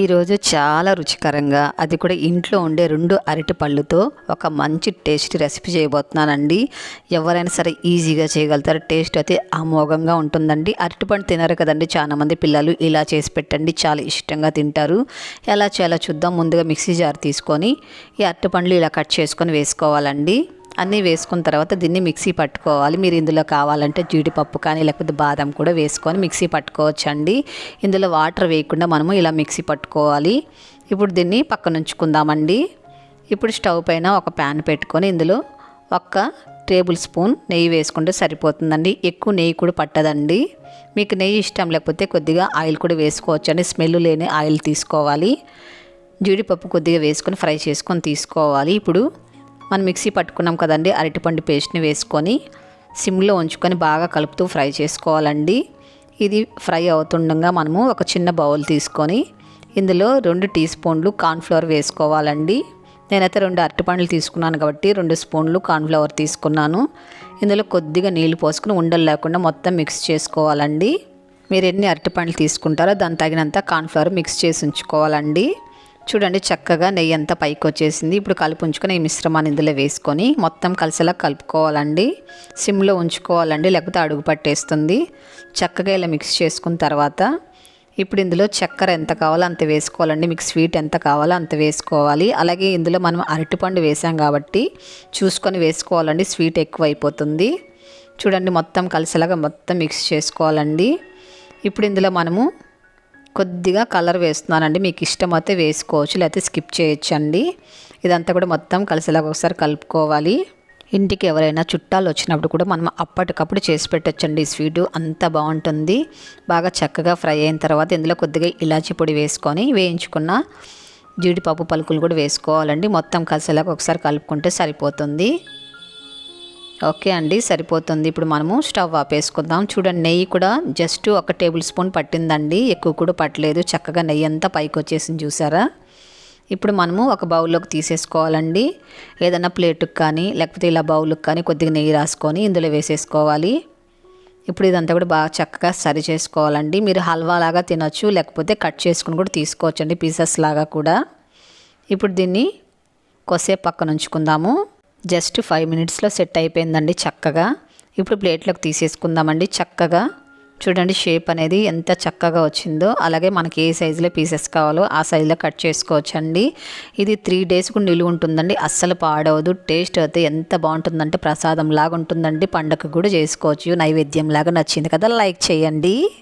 ఈరోజు చాలా రుచికరంగా అది కూడా ఇంట్లో ఉండే రెండు అరటి పళ్ళుతో ఒక మంచి టేస్టీ రెసిపీ చేయబోతున్నానండి. ఎవరైనా సరే ఈజీగా చేయగలుగుతారు టేస్ట్ అయితే అమోఘంగా ఉంటుందండి. అరటిపండు తినరు కదండి చాలామంది పిల్లలు ఇలా చేసి పెట్టండి చాలా ఇష్టంగా తింటారు. ఎలా చేయాలో చూద్దాం ముందుగా మిక్సీ జార్ తీసుకొని ఈ అరటిపండ్లు ఇలా కట్ చేసుకొని వేసుకోవాలండి. అన్నీ వేసుకున్న తర్వాత దీన్ని మిక్సీ పట్టుకోవాలి. మీరు ఇందులో కావాలంటే జీడిపప్పు కానీ లేకపోతే బాదం కూడా వేసుకొని మిక్సీ పట్టుకోవచ్చు అండి ఇందులో వాటర్ వేయకుండా మనము ఇలా మిక్సీ పట్టుకోవాలి. ఇప్పుడు దీన్ని పక్కన ఉంచుకుందామండి. ఇప్పుడు స్టవ్ పైన ఒక ప్యాన్ పెట్టుకొని ఇందులో ఒక్క టేబుల్ స్పూన్ నెయ్యి వేసుకుంటే సరిపోతుందండి. ఎక్కువ నెయ్యి కూడా పట్టదండి. మీకు నెయ్యి ఇష్టం లేకపోతే కొద్దిగా ఆయిల్ కూడా వేసుకోవచ్చండి. స్మెల్ లేని ఆయిల్ తీసుకోవాలి. జీడిపప్పు కొద్దిగా వేసుకొని ఫ్రై చేసుకొని తీసుకోవాలి. ఇప్పుడు మనం మిక్సీ పట్టుకున్నాం కదండి అరటిపండు పేస్ట్ని వేసుకొని సిమ్లో ఉంచుకొని బాగా కలుపుతూ ఫ్రై చేసుకోవాలండి. ఇది ఫ్రై అవుతుండగా మనము ఒక చిన్న బౌల్ తీసుకొని ఇందులో రెండు టీ స్పూన్లు కార్న్ఫ్లవర్ వేసుకోవాలండి. నేనైతే రెండు అరటిపండ్లు తీసుకున్నాను కాబట్టి రెండు స్పూన్లు కార్న్ఫ్లవర్ తీసుకున్నాను. ఇందులో కొద్దిగా నీళ్ళు పోసుకుని ఉండలు లేకుండా మొత్తం మిక్స్ చేసుకోవాలండి. మీరు ఎన్ని అరటిపండ్లు తీసుకుంటారో దాని తగినంత కార్న్ఫ్లవర్ మిక్స్ చేసి ఉంచుకోవాలండి. చూడండి చక్కగా నెయ్యి అంతా పైకి వచ్చేసింది ఇప్పుడు కలుపు ఉంచుకొని ఈ మిశ్రమాన్ని ఇందులో వేసుకొని మొత్తం కలిసేలా కలుపుకోవాలండి. సిమ్లో ఉంచుకోవాలండి లేకపోతే అడుగు పట్టేస్తుంది. చక్కగా ఇలా మిక్స్ చేసుకున్న తర్వాత ఇప్పుడు ఇందులో చక్కెర ఎంత కావాలో అంత వేసుకోవాలండి. మీకు స్వీట్ ఎంత కావాలో అంత వేసుకోవాలి. అలాగే ఇందులో మనం అరటిపండు వేసాం కాబట్టి చూసుకొని వేసుకోవాలండి స్వీట్ ఎక్కువ అయిపోతుంది చూడండి మొత్తం కలిసేలాగా మొత్తం మిక్స్ చేసుకోవాలండి. ఇప్పుడు ఇందులో మనము కొద్దిగా కలర్ వేస్తున్నానండి. మీకు ఇష్టమైతే వేసుకోవచ్చు లేకపోతే స్కిప్ చేయొచ్చండి. ఇదంతా కూడా మొత్తం కలిసేలాగా ఒకసారి కలుపుకోవాలి. ఇంటికి ఎవరైనా చుట్టాలు వచ్చినప్పుడు కూడా మనం అప్పటికప్పుడు చేసి పెట్టచ్చండి ఈ స్వీటు. అంత బాగుంటుంది. బాగా చక్కగా ఫ్రై అయిన తర్వాత ఇందులో కొద్దిగా ఇలాచి పొడి వేసుకొని వేయించుకున్న జీడిపప్పు పలుకులు కూడా వేసుకోవాలండి. మొత్తం కలిసేలాగా ఒకసారి కలుపుకుంటే సరిపోతుంది. ఓకే అండి సరిపోతుంది. ఇప్పుడు మనము స్టవ్ ఆపేసుకుందాం. చూడండి నెయ్యి కూడా జస్ట్ ఒక టేబుల్ స్పూన్ పట్టిందండి. ఎక్కువ కూడా పట్టలేదు. చక్కగా నెయ్యి అంతా పైకి వచ్చేసింది చూసారా? ఇప్పుడు మనము ఒక బౌల్లోకి తీసేసుకోవాలండి. ఏదైనా ప్లేటుకి కానీ లేకపోతే ఇలా బౌల్కి కానీ కొద్దిగా నెయ్యి రాసుకొని ఇందులో వేసేసుకోవాలి. ఇప్పుడు ఇదంతా కూడా బాగా చక్కగా సరి చేసుకోవాలండి. మీరు హల్వా లాగా తినొచ్చు లేకపోతే కట్ చేసుకుని కూడా తీసుకోవచ్చండి పీసెస్ లాగా కూడా. ఇప్పుడు దీన్ని కొసేపు పక్కన ఉంచుకుందాము. జస్ట్ ఫైవ్ మినిట్స్లో సెట్ అయిపోయిందండి చక్కగా. ఇప్పుడు ప్లేట్లోకి తీసేసుకుందామండి చక్కగా. చూడండి షేప్ అనేది ఎంత చక్కగా వచ్చిందో. అలాగే మనకి ఏ సైజులో పీసెస్ కావాలో ఆ సైజులో కట్ చేసుకోవచ్చండి. ఇది త్రీ డేస్ కూడా నిలువ ఉంటుందండి. అస్సలు పాడవదు. టేస్ట్ అయితే ఎంత బాగుంటుందంటే ప్రసాదం లాగా ఉంటుందండి. పండగ కూడా చేసుకోవచ్చు. నైవేద్యం లాగా నచ్చింది కదా. లైక్ చేయండి.